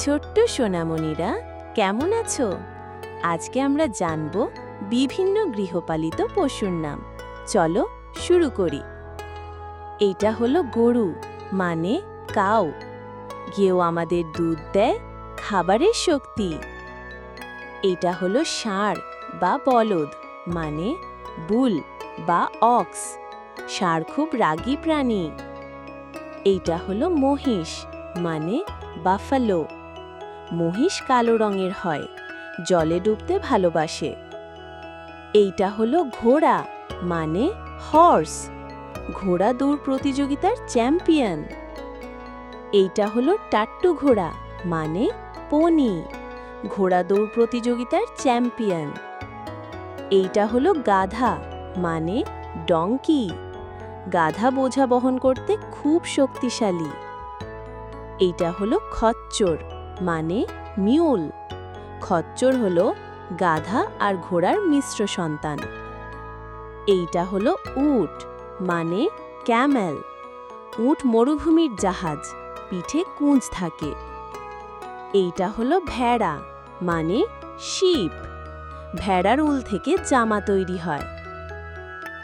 ছোট্ট সোনামণিরা, কেমন আছো? আজকে আমরা জানব বিভিন্ন গৃহপালিত পশুর নাম। চলো শুরু করি। এইটা হলো গরু মানে কাউ। গেও আমাদের দুধ দেয়, খাবারের শক্তি। এটা হলো ষাঁড় বা বলদ মানে বুল বা অক্স। ষাঁড় খুব রাগী প্রাণী। এইটা হলো মহিষ মানে বাফালো। মহিষ কালো রঙের হয়, জলে ডুবতে ভালোবাসে। এইটা হলো ঘোড়া মানে হর্স, ঘোড়া দৌড় প্রতিযোগিতার চ্যাম্পিয়ন। এইটা হলো টাট্টু ঘোড়া মানে পনি, ঘোড়া দৌড় প্রতিযোগিতার চ্যাম্পিয়ন। এইটা হলো গাধা মানে ডঙ্কি গাধা বোঝা বহন করতে খুব শক্তিশালী। এইটা হলো খচ্চর মানে মিউল। খচ্চর হল গাধা আর ঘোড়ার মিশ্র সন্তান। এইটা হলো উট মানে ক্যামেল। উট মরুভূমির জাহাজ, পিঠে কুঁজ থাকে। এইটা হলো ভেড়া মানে শিপ। ভেড়ার উল থেকে জামা তৈরি হয়।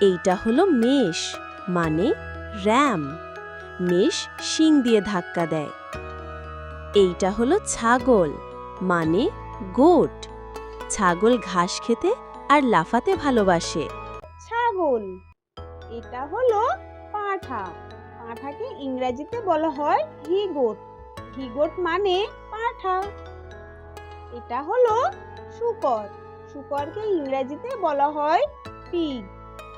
এইটা হলো মেষ মানে র্যাম। মেষ শিং দিয়ে ধাক্কা দেয়। এইটা হলো ছাগল মানে গোট। ছাগল ঘাস খেতে আর লাফাতে ভালোবাসে। ছাগল, এটা হলো পাঁঠা। পাঁঠাকে ইংরেজিতে বলা হয় হিগোট। হিগোট মানে পাঁঠা। এটা হলো শুকর। শুকরকে ইংরেজিতে বলা হয় পিগ।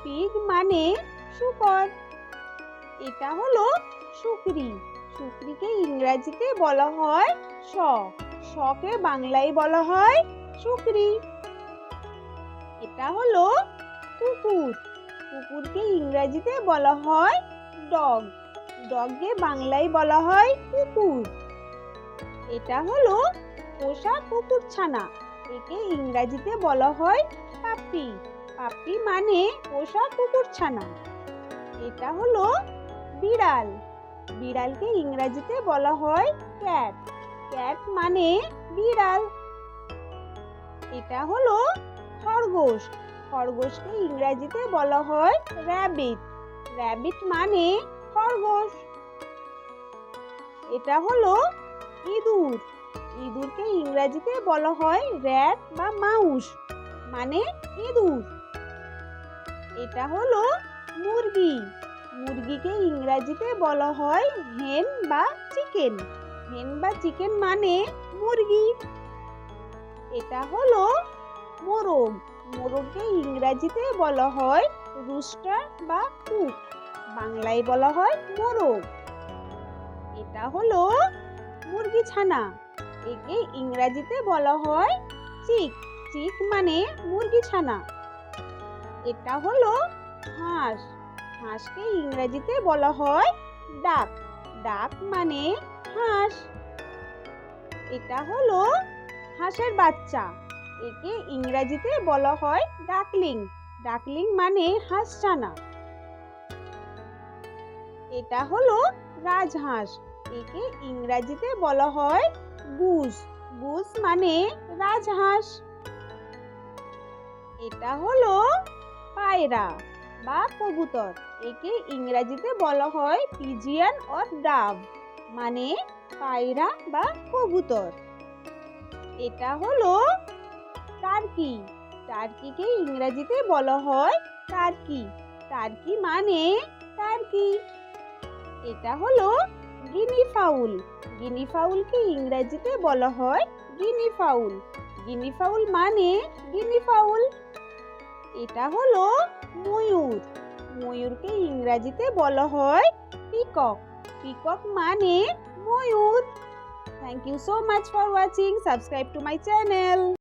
পিগ মানে শুকর। এটা হলো শুকরি। শুকরিকে ইংরেজিতে বলা হয় শ। শকে বাংলায় বলা হয় শুকরি। এটা হলো কুকুর। কুকুরকে ইংরেজিতে বলা হয় ডগ। ডগকে বাংলায় বলা হয় কুকুর। এটা হলো পোষা কুকুর ছানা একে ইংরেজিতে বলা হয় পাপ্পি পাপ্পি মানে পোষা কুকুর ছানা এটা হলো বিড়াল। বিড়ালকে ইংরেজিতে বলা হয় ক্যাট। ক্যাট মানে বিড়াল। এটা হলো খরগোশ। খরগোশকে ইংরেজিতে বলা হয় র্যাবিট। র্যাবিট মানে খরগোশ। এটা হলো ইঁদুর। ইঁদুরকে ইংরেজিতে বলা হয় র্যাট বা মাউস মানে ইঁদুর। এটা হলো মুরগি। মুরগিকে ইংরাজিতে বলা হয় হেন বা চিকেন হেন বা চিকেন মানে মুরগি। এটা হলো মোরগ। মোরগকে ইংরাজিতে বলা হয় রুস্টার বা কুক বাংলায় বলা হয় মোরগ। এটা হলো মুরগি ছানা। একে ইংরাজিতে বলা হয় চিক চিক মানে মুরগি ছানা। এটা হলো হাঁস। হাঁসকে ইংরেজিতে বলা হয় ডাক। ডাক মানে হাঁস। এটা হলো হাঁসের বাচ্চা। একে ইংরেজিতে বলা হয় ডাকলিং। ডাকলিং মানে হাঁস ছানা। এটা হলো রাজহাঁস। একে ইংরেজিতে বলা হয় গুস। গুস মানে রাজহাঁস। এটা হলো পায়রা। বা কবুতর। একে ইংরেজিতে বলা হয় পিজিয়ান অর ডাব মানে পায়রা বা কবুতর। এটা হলো টার্কি। টার্কিকে ইংরেজিতে বলা হয় টার্কি। টার্কি মানে টার্কি। এটা হলো গিনি ফাউল। গিনি ফাউলকে ইংরেজিতে বলা হয় গিনি ফাউল। গিনি ফাউল মানে গিনি ফাউল। এটা হলো ময়ূর ময়ূরকে ইংরেজিতে বলা হয় পিকক পিকক মানে ময়ূর thank you so much for watching. Subscribe to my channel.